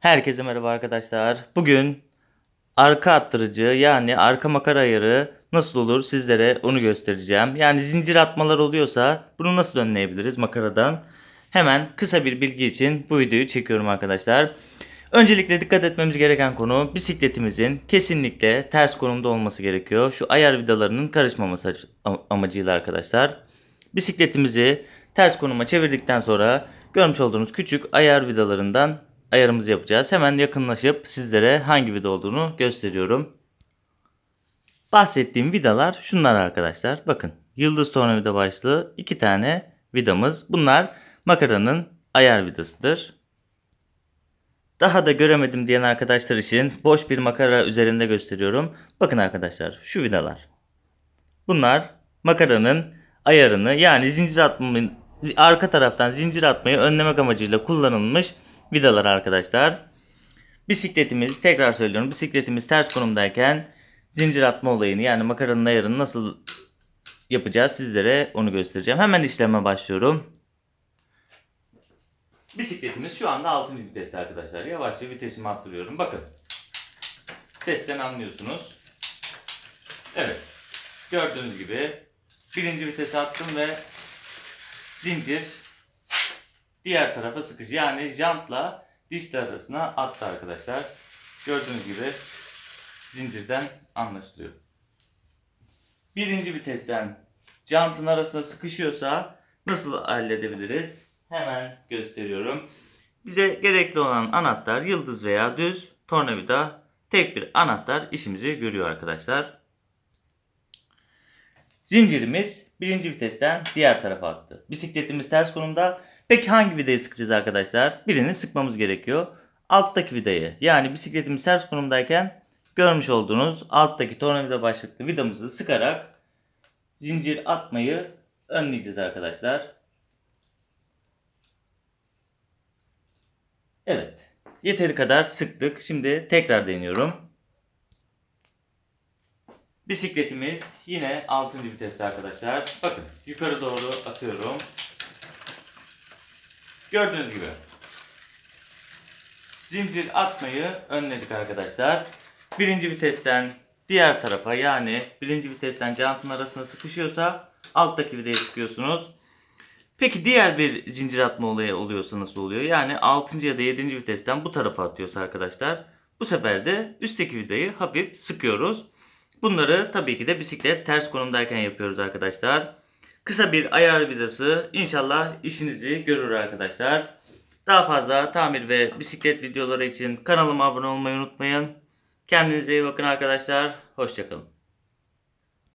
Herkese merhaba arkadaşlar. Bugün arka attırıcı yani arka makara ayarı nasıl olur sizlere onu göstereceğim. Yani zincir atmalar oluyorsa bunu nasıl önleyebiliriz makaradan? Hemen kısa bir bilgi için bu videoyu çekiyorum arkadaşlar. Öncelikle dikkat etmemiz gereken konu bisikletimizin kesinlikle ters konumda olması gerekiyor. Şu ayar vidalarının karışmaması amacıyla arkadaşlar. Bisikletimizi ters konuma çevirdikten sonra görmüş olduğunuz küçük ayar vidalarından ayarımızı yapacağız. Hemen yakınlaşıp sizlere hangi vida olduğunu gösteriyorum. Bahsettiğim vidalar şunlar arkadaşlar. Bakın yıldız tornavida başlı iki tane vidamız. Bunlar makaranın ayar vidasıdır. Daha da göremedim diyen arkadaşlar için boş bir makara üzerinde gösteriyorum. Bakın arkadaşlar şu vidalar. Bunlar makaranın ayarını yani zincir atmanın arka taraftan zincir atmayı önlemek amacıyla kullanılmış vidalar arkadaşlar. Bisikletimiz tekrar söylüyorum bisikletimiz ters konumdayken zincir atma olayını yani makaranın ayarını nasıl yapacağız sizlere onu göstereceğim. Hemen işleme başlıyorum. Bisikletimiz şu anda 6. viteste arkadaşlar. Yavaşça vitesimi arttırıyorum. Bakın. Sesten anlıyorsunuz. Evet. Gördüğünüz gibi birinci vitese attım ve zincir diğer tarafa sıkış. Yani jantla dişli arasına attı arkadaşlar. Gördüğünüz gibi zincirden anlaşılıyor. Birinci vitesten jantın arasına sıkışıyorsa nasıl halledebiliriz? Hemen gösteriyorum. Bize gerekli olan anahtar yıldız veya düz tornavida tek bir anahtar işimizi görüyor arkadaşlar. Zincirimiz birinci vitesten diğer tarafa attı. Bisikletimiz ters konumda. Peki hangi vidayı sıkacağız arkadaşlar? Birini sıkmamız gerekiyor. Alttaki vidayı yani bisikletimiz ters konumdayken görmüş olduğunuz alttaki tornavida başlıklı vidamızı sıkarak zincir atmayı önleyeceğiz arkadaşlar. Evet. Yeteri kadar sıktık. Şimdi tekrar deniyorum. Bisikletimiz yine 6. viteste arkadaşlar. Bakın yukarı doğru atıyorum. Gördüğünüz gibi. Zincir atmayı önledik arkadaşlar. Birinci vitesten diğer tarafa yani birinci vitesten jantın arasına sıkışıyorsa alttaki vidayı sıkıyorsunuz. Peki diğer bir zincir atma olayı oluyorsa nasıl oluyor? Yani 6. ya da 7. vitesten bu tarafa atıyorsa arkadaşlar bu sefer de üstteki vidayı hafif sıkıyoruz. Bunları tabii ki de bisiklet ters konumdayken yapıyoruz arkadaşlar. Kısa bir ayar vidası inşallah işinizi görür arkadaşlar. Daha fazla tamir ve bisiklet videoları için kanalıma abone olmayı unutmayın. Kendinize iyi bakın arkadaşlar. Hoşçakalın.